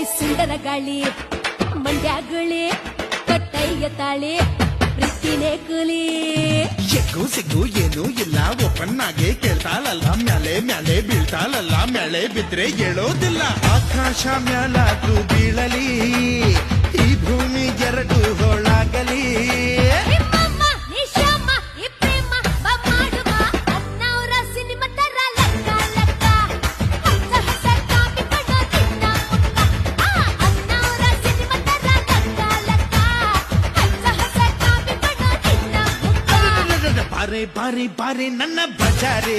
ಏ ಸುಂದರ ಗಾಳಿ ಮಂಡ್ಯಾಗುಳಿ ಕಟ್ಟಯ್ಯ ತಾಳಿ, ಪ್ರೀತಿನೇ ಕೂಲಿ. ಸಿಗ್ಗು ಸಿಗ್ಗು, ಏನು ಇಲ್ಲ, ಓಪನ್ ಆಗಿ ಕೇಳ್ತಾಳಲ್ಲ, ಮ್ಯಾಲೆ ಮ್ಯಾಲೆ ಬೀಳ್ತಾಳಲ್ಲ, ಮ್ಯಾಲೆ ಬಿದ್ರೆ ಹೇಳೋದಿಲ್ಲ. ಆಕಾಶ ಮ್ಯಾಲಾದ್ರೂ ಬೀಳಲಿ பாரு பாரு பாரு நன்ன பஜாரே.